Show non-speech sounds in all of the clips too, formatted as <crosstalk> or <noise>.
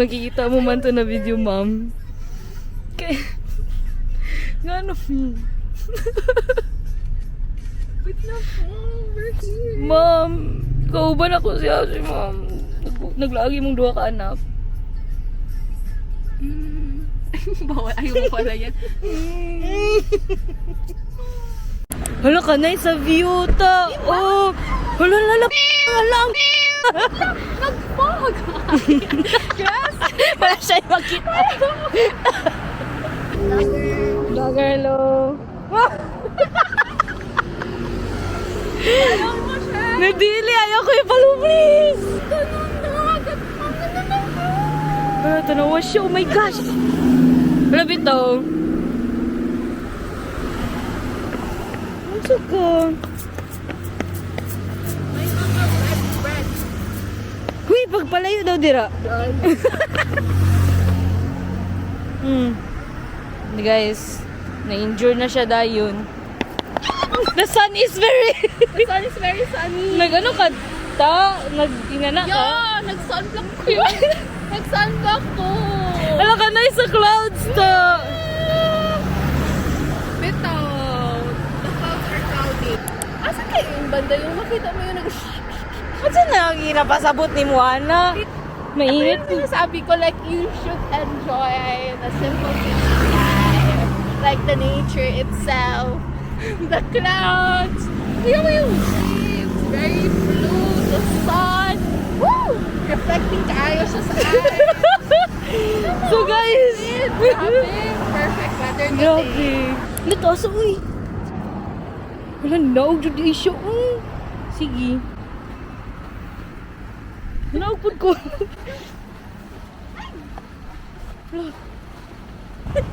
kung nakikita mo man to na video, ma'am. Kay... Nga ano, Wait na po. We're here. ma'am, kauban ako siya si ma'am. Nag- Naglagi mong duha ka anak. Mm. <laughs> Bawal. Ayaw mo pala yan. <laughs> Hala ka na sa view ta. Oh, hala hala hala. Nag-fog. yes. Wala siya makita. Vlogger, siya. Nadili, ayaw ko yung palo, please. Na. Ganun na siya. Oh my gosh. Wala bitaw. Ang suka. Pagpalayo daw dira. <laughs> Hmm. Guys, na-injure na siya dayon. The sun is very... <laughs> The sun is very sunny. Nag-ano ka? Ta? Nag-inana ka? Yeah, nag-sunblock ko yun. <laughs> nag-sunblock ko. Ala ka na sa clouds ta. Bitaw. The clouds are cloudy. Asa kayo yung banda yung makita mo yung nag Ano na ang pasabot ni Moana? Mainit. Ayun sinasabi ko, like, you should enjoy the simple things in life. Like the nature itself. <laughs> The clouds. Tingnan mo yung waves. Very blue. The sun. Woo! Reflecting kaayo siya sa eye. <laughs> So guys, Grabe. Perfect weather today. grabe. Lito sa uy. Wala naog jud di siya. Sige. Naugpod ko.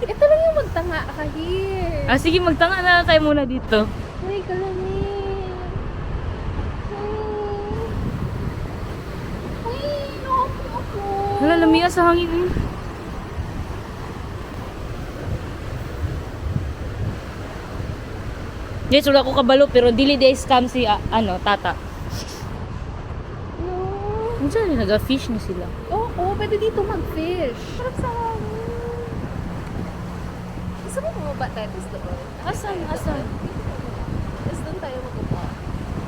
Ito lang yung magtanga ka here. ah, sige, magtanga na tayo muna dito. Uy, kalamig. Uy. Naku ako. Wala, lamia sa hangin. eh. Yes, wala ko kabalo pero dili day scam si ah, ano, tata. Dyan, nag-fish na sila. Oo, oh, pwede dito mag-fish. Parang sa Gusto mo bumaba tayo tapos doon? Asan, asan? Tapos doon tayo mabuka.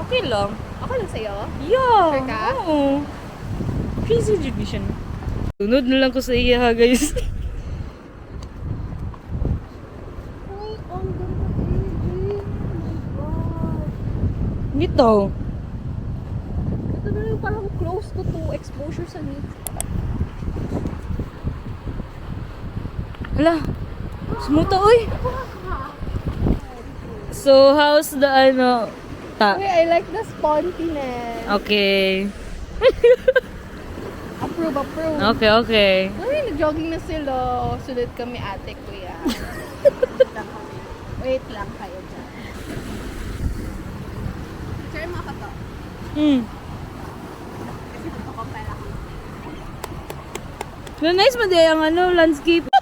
Okay lang. Ako lang sa'yo? Yeah. Sure ka? Oo. Crazy education. Tunod na lang ko sa iya ha, guys. <laughs> Oh. Dito. Ito na yung parang close ko to exposure sa nature. Hala. Sumuta, uy. So, how's the ano? Ta. Uy, I like the spontiness. Okay. <laughs> Approve, approve. Okay, okay. Uy, nag-jogging na sila. Sulit kami ate kuya. <laughs> Wait lang kayo dyan. Sir, mga kato. Hmm. Kasi magpakompare ako. Na nice man di ang ano, landscape. <laughs>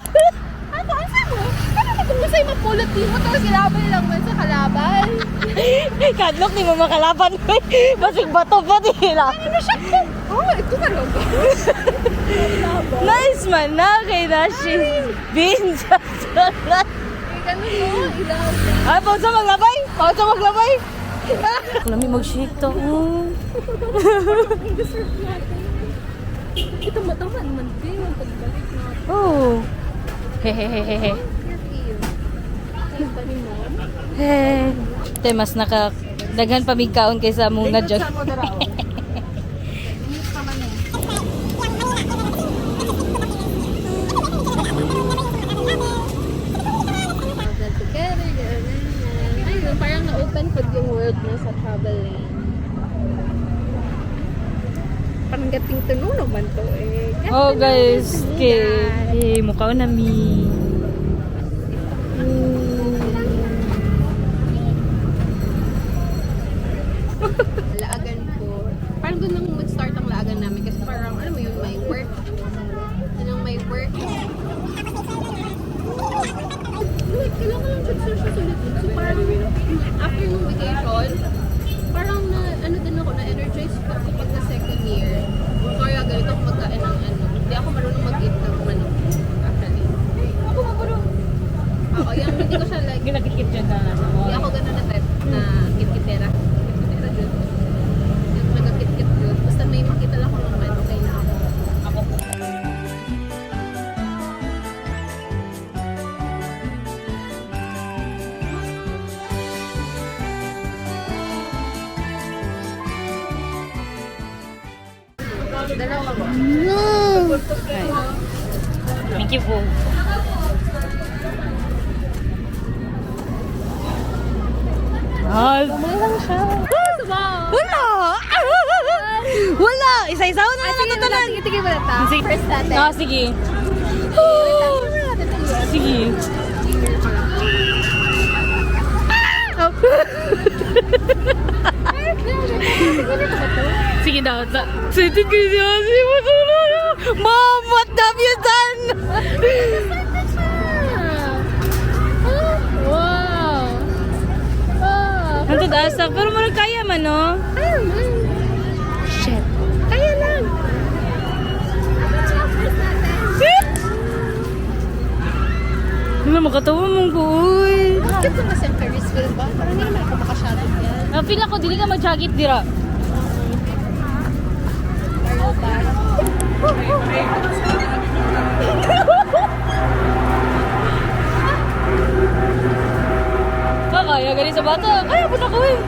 Ano, ano sa'yo mo? Ano na kung masa'yo mapulot din mo? Tapos ilaban lang man sa kalaban. <laughs> Kadlok ni mo makalaban ko. Basig bato pa nila. Ano siya? Oh, ito talaga. <laughs> Nice man na kay Nashi. Binsa sa ganun no, ilaban. Ay, pausa maglabay! Pausa maglabay! Lami mag-shake to. Deserve natin. Ito mataman man din ang pagbalik natin. oh. Hehehehe. Hey. Te, mas naka daghan pa mig kaon kaysa mong na eh. <laughs> Travel. Ayun, parang na-open po yung world mo sa traveling. Parang gating tuno naman to eh. Gating Oh guys, okay. Hey, mukha na mi. <laughs> laagan ko. Parang doon lang mag-start ang laagan namin kasi parang, ano mo yun, may work. Yun ang may work. Kailangan lang siya sulit. So parang, after nung vacation, din ako na-energize kasi pag sa second year, kaya ganito ako magkain ng ano. Hindi ako marunong mag-eat ng manok. Actually. Ako marunong. Oo, yan. Hindi ko siya like... Ginagigit dyan ka. Ano, hindi ako ganun na type na Thank you po. Ah, Kumalang siya. wala! <laughs> Wala! Isa-isaw na naman ito lang. Sige, sige na ta. Sige. First natin. Ah, sige. Sige. <laughs> Sige daw. Sige, sige, matulog. Mom, what have you done? Wow! Wow! Ang tag-asa, pero marag kaya man, no? Shit. Kaya lang. Wala, makatawa mong ko, uy. Bakit ko kasi ang Ferris wheel ba? Parang hindi naman ako makashuttle yan. Feel ako, dili ka mag-jacket dira. Kakaya, galing sa bata. Kaya po na ko eh.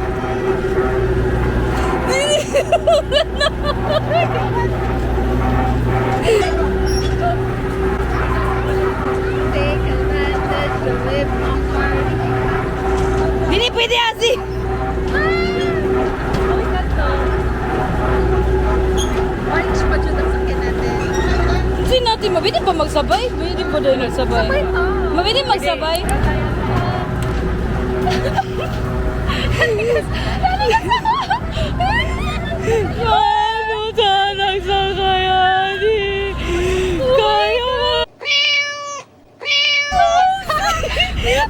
Dili pwede asi. Orange pa dyan ang sakyan natin. Hindi natin, mabili pa magsabay. Mabili pa doon nagsabay. Sabay to. Mabili magsabay. Ano <laughs> <laughs> sana nagsakayani? Kaya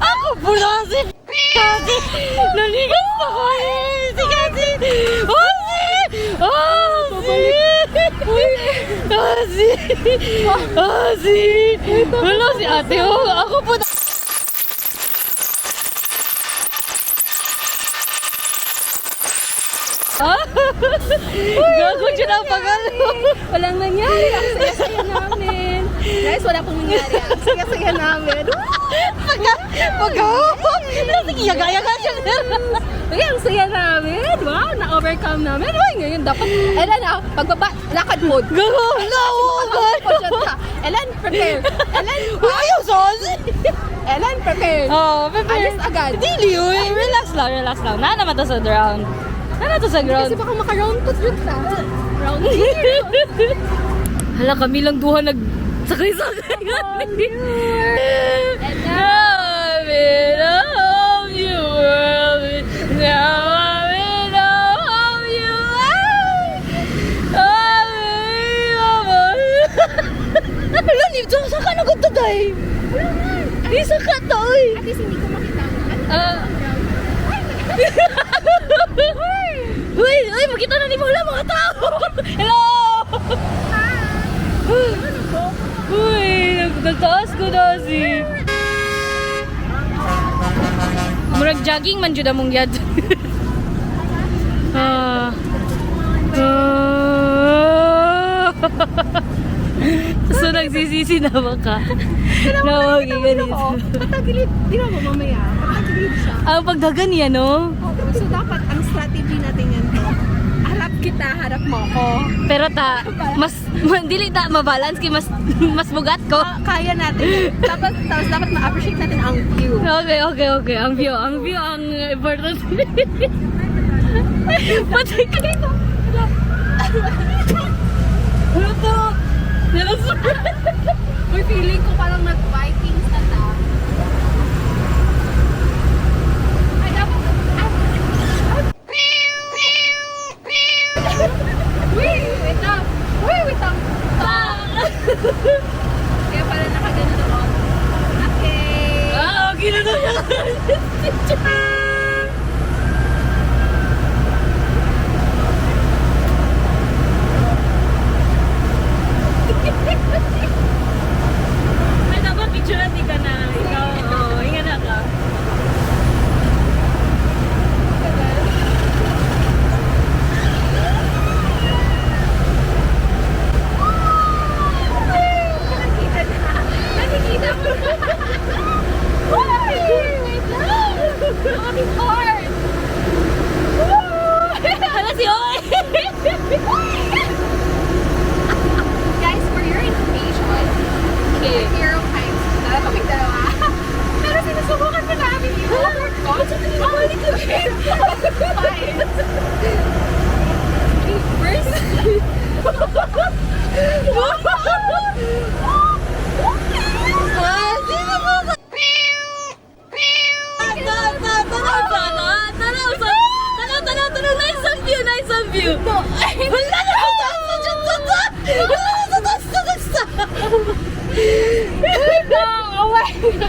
Ako po na si Kasi nanigas na kayo Si Kasi Asi Asi Asi Asi Wala si ate oh. Ako po na Ah! Gago siya ng pagalo. Walang nangyari. Ang saya-saya namin. Guys, wala pong nangyari. Ang saya-saya namin. Pagka, pagka, sige, yaga-yaga siya. Uy, ang saya namin. Wow, na-overcome namin. Uy, ngayon dapat. Ellen, ah, pagbaba, lakad mode. Gago, ka. Ellen, prepare. Ellen, <laughs> Ayaw, Sozi. Ellen, prepare. Oh, prepare. Alis agad. Dili, uy. Relax lang, relax lang. Na naman to sa ground. Na to sa ground. Kasi baka maka-round to yun sa round zero. <laughs> Hala, kami lang duha nag sakay-sakay. <laughs> Now I'm in love you world. Now I'm in love you. Hala, nito sa ka na ganda day. Isa ka to, oy. At least hindi ko makita. Ano? Ah. Uy, na ni mo wala mga tao. Hello. Uy, nag- nagtaas ko na si. Murag jogging man jud among yad. ah. Ah. so nagsisisi na ba ka? Nawagi ka dito. Oo, patagilid. Di ba mo mamaya? Patagilid siya. Ang pagdagan niya, no? So dapat ang strategy natin yan to. Harap kita, harap mo ako. Pero ta, mas, <laughs> dili ta mabalance kay mas, <laughs> mas bugat ko. Ah, kaya natin. tapos, tapos dapat ma-appreciate natin ang view. Okay, okay, okay. Ang view, ang view ang important. <laughs> Patay ka dito. Ano to? Nalas- Uy, feeling ko parang nag-Vikings Why? Wait lang! Ang aking heart! Hala si Oy! Guys, for your information, okay. zero times na kaming dalawa. Sinusubukan pa namin. Oh my God! Oh my God! Fine. First. oh!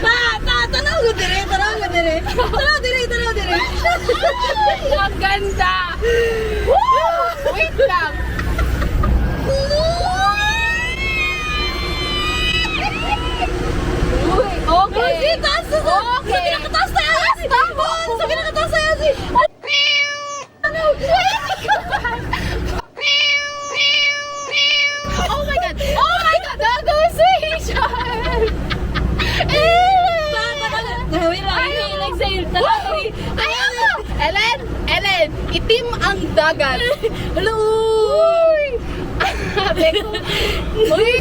Ta, ta, tanaw ko dire, tanaw ko dire. Tanaw dire, tanaw dire. Ang ganda! Wait lang! Uy, okay. Sige, taas na sa... Sa Okay. pinakataas na yan. Oh, Sa pinakataas na yan. Ano? Oh my god! Oh my god! Negotiation! Wait lang, inhale, exhale. Tanaw, Ayoko! Ellen! Ellen! Itim ang dagat! Hello! Uy! Ko, <laughs> Uy!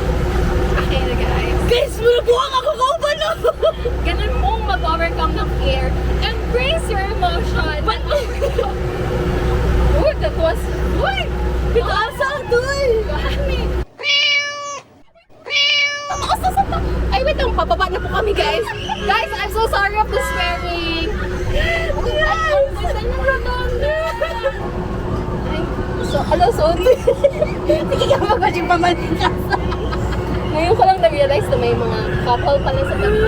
Okay na guys. Guys, mulabuhang ako kauban na. Ganun mong mag-overcome ng fear. Embrace your emotion. But, Uy, that was... Uy! Asa, doy. Gani! Ay, wait lang. Pababa na po kami, guys. <laughs> Guys, I'm so sorry of the swearing. Uy, ay, ang ganda ng rotonda. Ay, so, alo, sorry. Hindi ka magpasing pamanin ka. Ngayon ko lang na-realize na may mga couple pala sa tabi.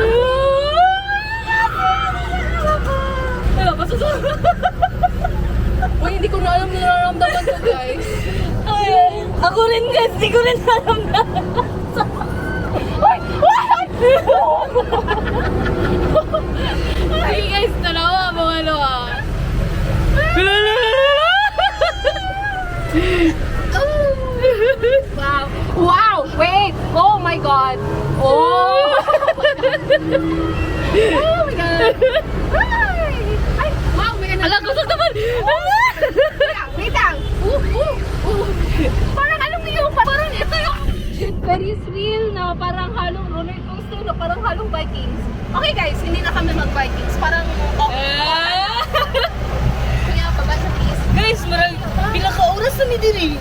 Wala, masusama. Uy, hindi ko na alam na nararamdaman ko, guys. Ay, ako rin guys, di ko rin alam na. Uy! Ay, guys, dalawa mga ano ah. Wow! Wow! Wait! Oh my God! Oh! oh my God! Ay! Ay! Wow! May Ala, kusog naman. Wait lang! Wait lang! Uh, uh, uh. Parang anong yung parang ito yung Ferris wheel na parang halong roller coaster na parang halong Vikings. Okay guys, hindi na kami mag-Vikings. Parang oh, sa please. Guys, marang pila ka oras na ni diri.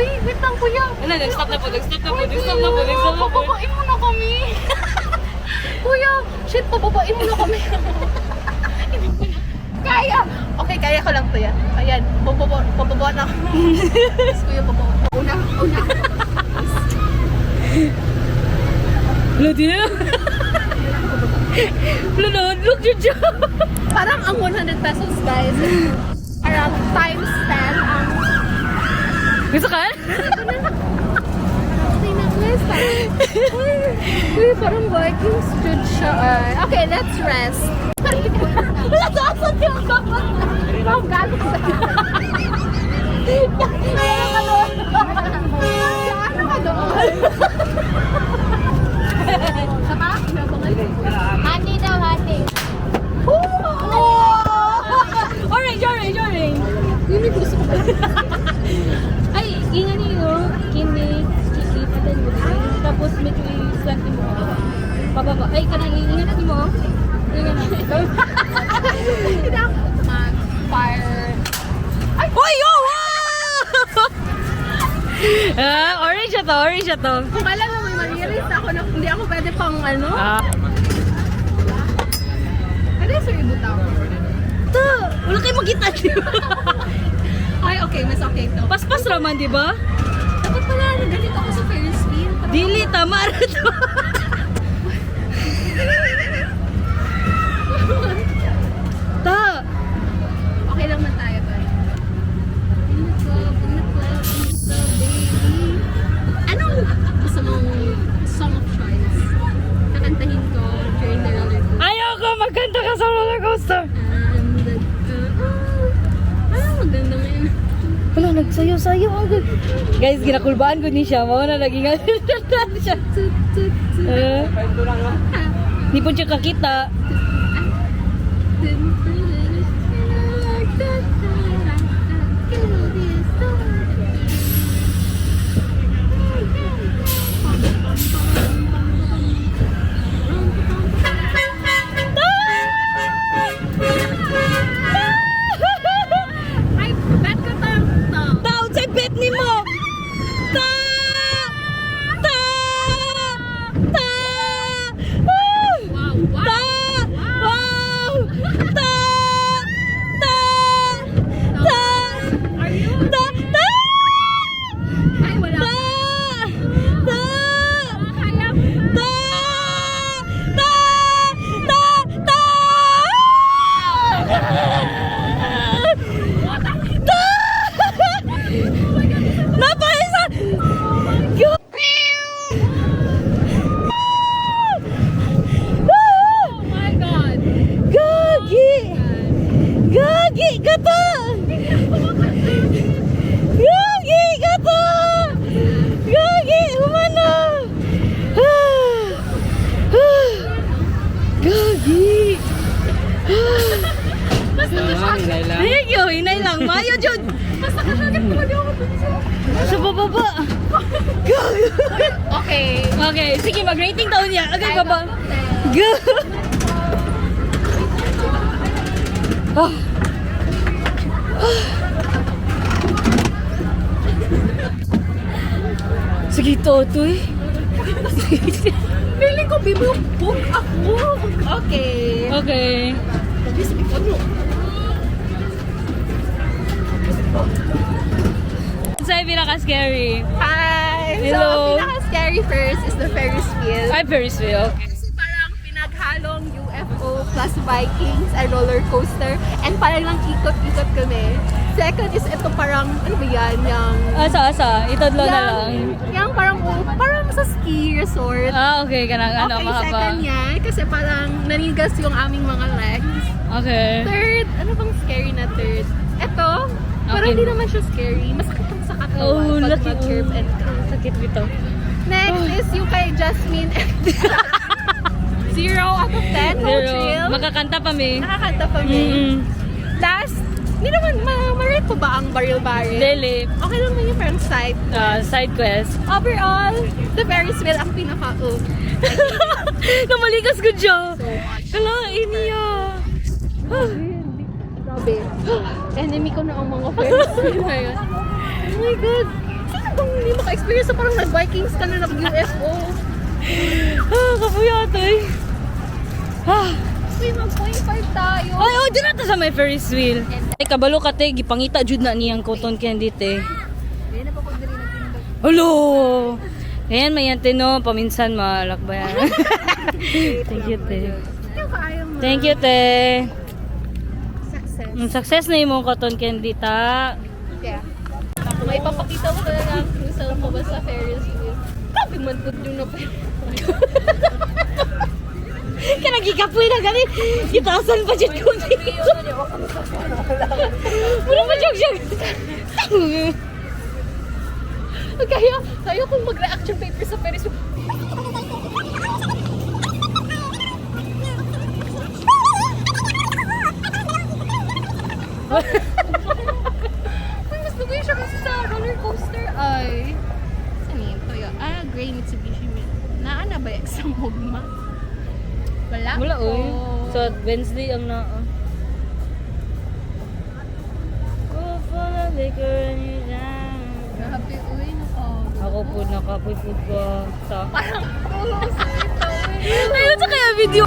Uy, wait lang kuya. Ano, nag-stop na po, nag-stop na po, nag-stop na po, kuya, nag-stop na po. Pababain mo na kami. <laughs> kuya, shit, pababain mo na kami. <laughs> kaya. Okay, kaya ko lang yan. Ayan, pababa, pababa na ako. Yes, kuya, pababa. Una, una. Na. Wala na, look your job. Parang ang 100 pesos, guys. Around times 10 ang Gusto ka? Na. Parang, uy, parang Vikings food siya. ay. Okay, let's rest. Wala sa asan yung kapag. Ma'am, galit sa Kaya ka doon. Kaya ka doon. Sapa? Honey daw, honey. Orange, orange, orange. Yun yung gusto ko. Ay, ingan niyo. Kini, kiki, patan mo din. Tapos medyo i-slant mo. Pababa. Ay, kanang ingan natin mo. Ingan natin. Hindi ako mag-fire. Ay! Uy, oh! ah, orange siya to. Kung alam mo, may na ako na hindi ako pwede pang ano. Ah. Pwede sa reboot ako. To, wala kayo makita niyo. <laughs> Ay, okay. Mas okay to. Paspas raman, di ba? Dapat pala, ganito ako sa Ferris wheel. Dili, tama rin to. <laughs> magkanta ka sa roller coaster. Ah, maganda nga yun. Wala, nagsayo-sayo ang. Guys, ginakulbaan ko ni siya. Mga na naging <laughs> siya. Tut, tut. Eh, Ah. Di po siya kakita. Ay, bet ko to. to. Taon sa bet ni mo! Ta! Ta! Ta! Ah! Wow, wow. Ta! Wow! Ta! Ta! Ta! Are you? Ta! Ta! Ay, wala. Ta! Ta! Kaya mo Ta! ba? Ta! Ta! Ta! Ta! Napaisa! Go! Oh my God. Gagi! Gagi ka to! Gagi ka to! Gagi! Humana! Ah! Ah! Gagi! Basta masyadong. Thank you! Hinay lang. Mayo, Jud! Basta masyadong pwede ako dito. Sa bababa. Okay. Okay, sige, mag-rating taon niya. Okay, Ay, baba. bakit? Gagi! Ah. Sige, Totoy. Feeling ko bibubog ako. Okay. Okay. Sige, ano? Pinaka-scary. Hi! Hello. So, pinaka-scary first is the Ferris wheel. Ay, Ferris wheel. Kasi parang pinaghalong UFO plus Vikings and roller coaster and parang lang ikot-ikot kami. Second is ito parang, ano ba yan, yung... Asa, asa. Itodlo na lang. Yung parang, parang sa ski resort. Ah, okay. Kanang ano, okay, mahaba. second yan, kasi parang nanigas yung aming mga legs. Okay. Third, ano bang scary na third? Ito, parang Okay. hindi naman siya scary. Katawan Oh, pag lucky. mag-curve and Sakit dito. Next is yung kay Jasmine <laughs> Zero out of 10, no Zero. thrill. Makakanta pa mi. Nakakanta pa rin. Mm-mm. Last, hindi naman, ma ma-rate po ba ang baril-baril? Deli. Okay lang naman yung parang side. Ah, side quest. Overall, the Ferris wheel ang pinaka-oh. <laughs> Namalikas ko, much. Kala, iniya. Grabe. <gasps> Enemy ko na ang mga Ferris wheel <laughs> na yun. My God. Sino bang hindi maka-experience sa parang nag-Vikings ka na nag-UFO? <laughs> Ah, kapuyatoy. Ah. Uy, mag-point five tayo. Ay, oh, dyan na to sa may Ferris wheel. Ay, kabalo ka, te. Gipangita, jud na niyang cotton candy, te. Hindi na pa ko dali. Hello! Ayan, may yante, no? Paminsan, malakbayan. <laughs> Thank you, te. Thank you, te. Success. Mm, Success na yung cotton candy, ta. Yeah. May papakita ko talaga ang crucial mo ba sa Ferris wheel. Grabe man po yung na <laughs> Kanang gikapoy na gani. Itaasan pa dyan ko dito. Muna pa dyan dyan. Kaya, kaya kung mag-reaction paper sa Ferris wheel. Uy, <laughs> mas lugay siya kasi sa roller ay... Saan yun? Toyo. Ah, gray Mitsubishi. Naana ba yung sa Mogma? Wala. Wala, oy. Oh. So, Wednesday ang na... Go for the liquor and you down. Grabe, uy. Naka... Ako po nakapoy po ko sa... Parang, sweet, uy. Ayun sa kaya video.